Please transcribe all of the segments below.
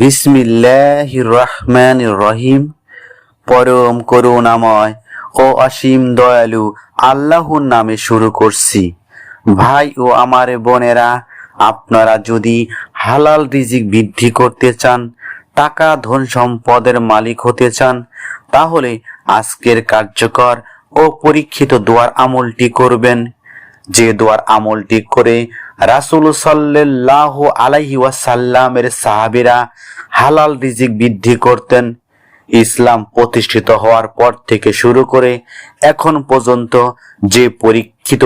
বিসমিল্লাহ রহমান রহিম। পরম করুণাময় ও অসীম দয়ালু আল্লাহর নামে শুরু করছি। ভাই ও আমার বোনেরা, আপনারা যদি হালাল রিজিক বৃদ্ধি করতে চান, টাকা ধন সম্পদের মালিক হতে চান, তাহলে আজকের কার্যকর ও পরীক্ষিত দোয়ার আমলটি করবেন। যে দোয়ার আমলটি করে রাসুল সাল্লাহ আলাইহি ওয়াসাল্লামের সাহাবিরা হালাল রিজিক বৃদ্ধি করতেন। ইসলাম প্রতিষ্ঠিত হওয়ার পর থেকে শুরু করে এখন পর্যন্ত যে পরীক্ষিত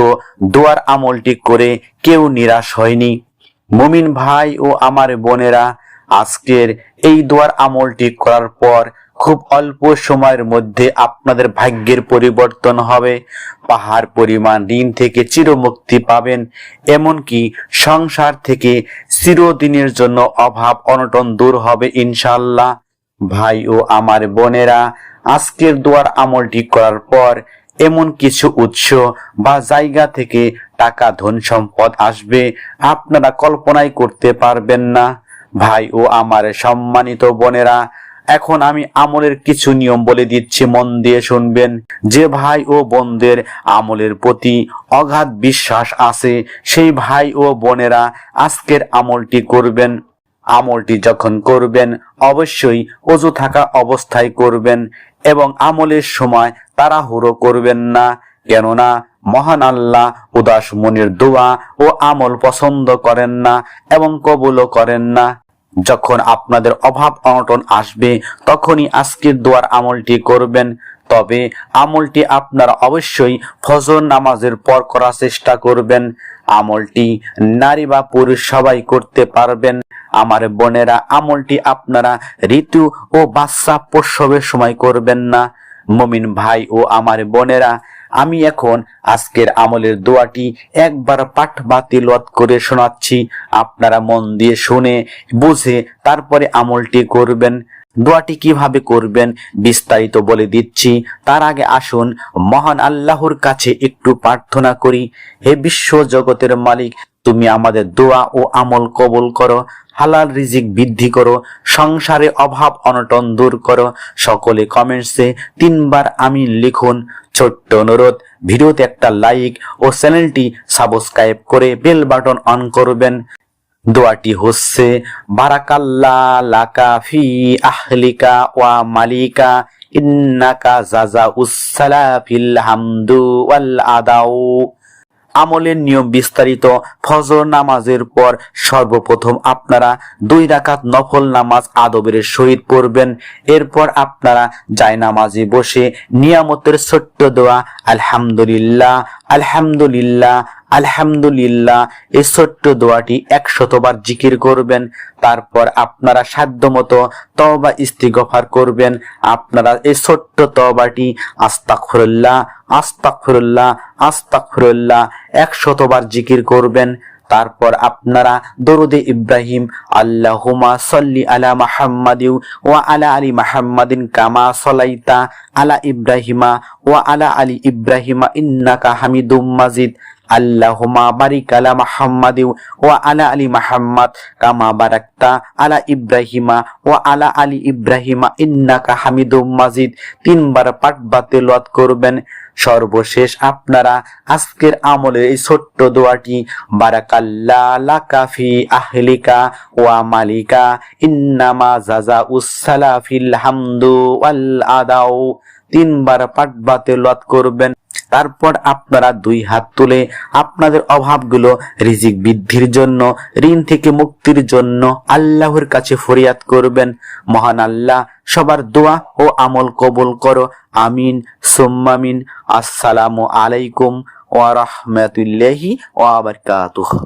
দোয়ার আমলটি করে কেউ নিরাশ হয়নি। মুমিন ভাই ও আমার বোনেরা, আজকের এই দোয়ার আমলটি করার পর খুব অল্প সময়ের মধ্যে আপনাদের ভাগ্যের পরিবর্তন হবে। পাহাড় পরিমাণ ঋণ থেকে চিরমুক্তি পাবেন, এমনকি সংসার থেকে চিরদিনের জন্য অভাব অনটন দূর হবে ইনশাল্লাহ ভাই ও আমার বোনেরা, আজকের দোয়ার আমলটি করার পর এমন কিছু উৎস বা জায়গা থেকে টাকা ধন সম্পদ আসবে, আপনারা কল্পনাই করতে পারবেন না। ভাই ও আমার সম্মানিত বোনেরা এখন আমি আমলের কিছু নিয়ম বলে দিচ্ছি, মন দিয়ে শুনবেন। যে ভাই ও বোনদের আমলের প্রতি অগাধ বিশ্বাস আছে, সেই ভাই ও বোনেরা আজকের আমলটি করবেন। আমলটি যখন করবেন, অবশ্যই অজু থাকা অবস্থায় করবেন এবং আমলের সময় তাড়াহুড়ো করবেন না। কেননা মহান আল্লাহ উদাস মনির দোয়া ও আমল পছন্দ করেন না এবং কবুলও করেন না। যখন আপনাদের অভাব অনটন আসবে, তখনই আজকের দোয়ার আমলটি করবেন। তবে আমলটি আপনারা অবশ্যই ফজর নামাজের পর করার চেষ্টা করবেন। আমলটি নারী বা পুরুষ সবাই করতে পারবেন। আমার বোনেরা, আমলটি আপনারা ঋতু ও বাচ্চা প্রসবের সময় করবেন না। মমিন ভাই ও আমার বোনেরা আমি এখন আজকের আমলের দোয়াটি একবার পাঠ বাতিলত করে শোনাচ্ছি। আপনারা মন দিয়ে শুনে, বুঝে, তারপরে আমলটি করবেন। দোয়াটি কীভাবে করবেন বিস্তারিত বলে দিচ্ছি। তার আগে আসুন, মহান আল্লাহর কাছে একটু প্রার্থনা করি। হে বিশ্ব জগতের মালিক তুমি আমাদের দোয়া ও আমল কবল করো, হালাল রিজিক বৃদ্ধি করো, সংসারে অভাব অনটন দূর করো। সকলে কমেন্টসে তিনবার আমি লিখুন। ছোট্ট অনুরোধ, ভিডিওতে একটা লাইক ও চ্যানেলটি সাবস্ক্রাইব করে বেল বাটন অন করবেন। দোয়াটি হচ্ছে, বারাকাল্লা লাকা ফি আহলিকা ওয়া মালিকা, ইন্নাকা জাজা উসালা ফিল হামদু ওয়াল আদাউ। আমলের নিয়ম বিস্তারিত ফজর নামাজের পর সর্বপ্রথম আপনারা দুই রাকাত নফল নামাজ আদবের সহিত পড়বেন। এরপর আপনারা জায় নামাজে বসে নিয়ামতের ছোট্ট দোয়া, আলহামদুলিল্লাহ আলহামদুলিল্লাহ আলহামদুলিল্লাহ, এই ছোট্ট দোয়াটি একশতবার জিকির করবেন। তারপর আপনারা সাধ্যমতো তবা ইস্তিগফার করবেন। আপনারা এই ছোট্ট তবাটি আস্তাকফিরুল্লাহ আস্তাকফিরুল্লাহ আস্তাকফিরুল্লাহ একশতবার জিকির করবেন। তারপর আপনারা দরুদে ইব্রাহিম আল্লাহুমা সল্লি আলা মাহাম্মাদিউ ওয়া আলা আলী মাহাম্মাদিন কামা সলাইতা আলা ইব্রাহিমা ওয়া আলা আলী ইব্রাহিমা ইন্নাকা হামিদুম মাজিদ। আল্লাহুমা বারিক আলা মাহাম্মাদিউ ওয়া আলা আলী মাহাম্মাদ কামা বারাকতা আলা ইব্রাহিমা ওয়া আলা আলী ইব্রাহিমা ইন্নাকা হামিদুম মাজিদ। তিনবার পাঠ বাতিলত করবেন। সর্বশেষ আপনারা আজকের আমলের এই ছোট্ট দোয়াটি, বারাকাল্লা লাকাফি আহলিকা ওয়া মালিকা, ইন্নামা জাজা উসালা ফিল হামদু ওয়াল আদাউ। তিনবার পাঠ বাতিলত করবেন। তারপর আপনারা দুই হাত তুলে আপনাদের অভাবগুলো রিজিক বৃদ্ধির জন্য, ঋণ থেকে মুক্তির জন্য আল্লাহর কাছে ফরিয়াদ করবেন। মহান আল্লাহ, সবার দোয়া ও আমল কবুল করো। আমিন সোম্মামিন আসসালামু আলাইকুম ওয়া রাহমাতুল্লাহি ওয়া বারাকাতুহু।